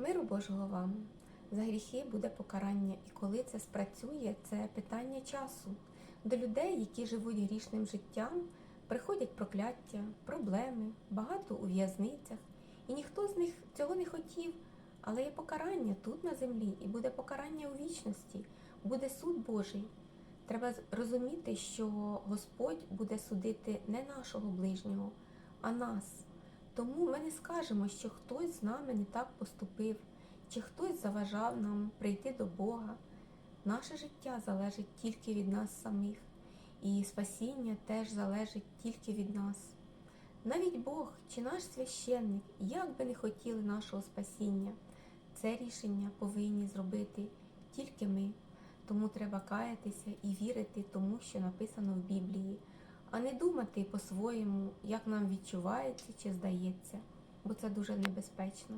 Миру Божого вам. За гріхи буде покарання, і коли це спрацює, це питання часу. До людей, які живуть грішним життям, приходять прокляття, проблеми, багато у в'язницях, і ніхто з них цього не хотів. Але є покарання тут на землі, і буде покарання у вічності, буде суд Божий. Треба розуміти, що Господь буде судити не нашого ближнього, а нас. Тому ми не скажемо, що хтось з нами не так поступив, чи хтось заважав нам прийти до Бога. Наше життя залежить тільки від нас самих, і спасіння теж залежить тільки від нас. Навіть Бог чи наш священник, як би не хотіли нашого спасіння, це рішення повинні зробити тільки ми. Тому треба каятися і вірити тому, що написано в Біблії, а не думати по-своєму, як нам відчувається чи здається, бо це дуже небезпечно.